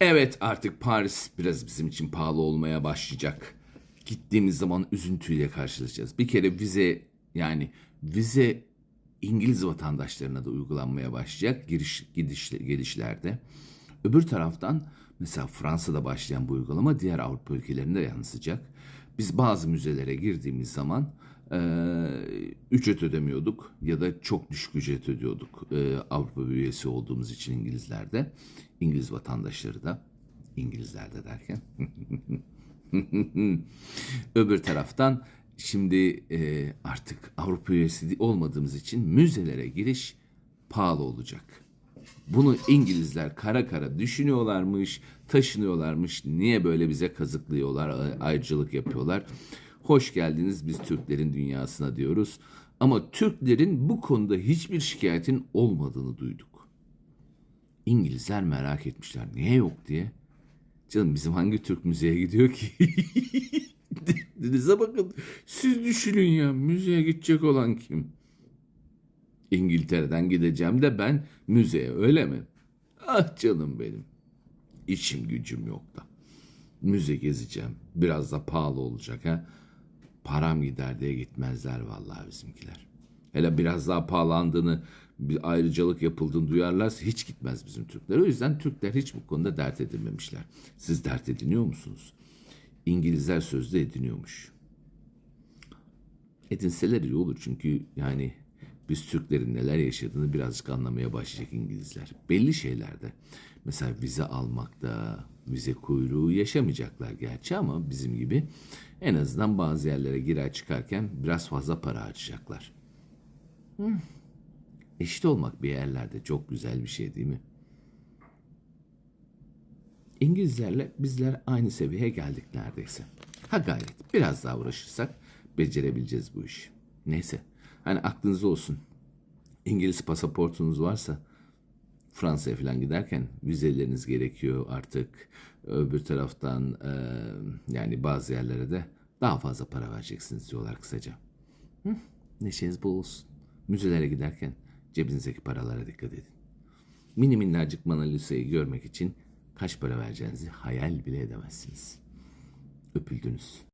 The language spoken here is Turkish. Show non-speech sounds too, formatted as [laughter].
Evet artık Paris biraz bizim için pahalı olmaya başlayacak. Gittiğimiz zaman üzüntüyle karşılaşacağız. Bir kere vize yani vize İngiliz vatandaşlarına da uygulanmaya başlayacak giriş gidiş gelişlerde. Öbür taraftan mesela Fransa'da başlayan bu uygulama diğer Avrupa ülkelerinde yansıyacak. Biz bazı müzelere girdiğimiz zaman ücret ödemiyorduk ya da çok düşük ücret ödüyorduk eee, Avrupa üyesi olduğumuz için İngilizlerde. İngiliz vatandaşları da İngilizlerde derken [laughs] Öbür taraftan şimdi e, artık Avrupa üyesi olmadığımız için müzelere giriş pahalı olacak. Bunu İngilizler kara kara düşünüyorlarmış, taşınıyorlarmış. Niye böyle bize kazıklıyorlar, a- ayrıcalık yapıyorlar? Hoş geldiniz biz Türklerin dünyasına diyoruz. Ama Türklerin bu konuda hiçbir şikayetin olmadığını duyduk. İngilizler merak etmişler. Niye yok diye. Canım bizim hangi Türk müzeye gidiyor ki? [laughs] Denize bakın. Siz düşünün ya müzeye gidecek olan kim? İngiltere'den gideceğim de ben müzeye öyle mi? Ah canım benim. İçim gücüm yok da. Müze gezeceğim. Biraz da pahalı olacak ha. Param gider diye gitmezler vallahi bizimkiler. Hele biraz daha pahalandığını, bir ayrıcalık yapıldığını duyarlarsa hiç gitmez bizim Türkler. O yüzden Türkler hiç bu konuda dert edinmemişler. Siz dert ediniyor musunuz? İngilizler sözde ediniyormuş. Edinseler iyi olur çünkü yani biz Türklerin neler yaşadığını birazcık anlamaya başlayacak İngilizler. Belli şeylerde. Mesela vize almakta, vize kuyruğu yaşamayacaklar gerçi ama bizim gibi en azından bazı yerlere girer çıkarken biraz fazla para harcayacaklar. Eşit olmak bir yerlerde çok güzel bir şey değil mi? İngilizlerle bizler aynı seviyeye geldik neredeyse. Ha gayret biraz daha uğraşırsak becerebileceğiz bu işi. Neyse hani aklınızda olsun. İngiliz pasaportunuz varsa Fransa'ya falan giderken vizeleriniz gerekiyor artık. Öbür taraftan e, yani bazı yerlere de daha fazla para vereceksiniz diyorlar kısaca. Hı, neşeniz bol olsun. Müzelere giderken cebinizdeki paralara dikkat edin. Mini minnacık Mona Lisa'yı görmek için kaç para vereceğinizi hayal bile edemezsiniz. Öpüldünüz.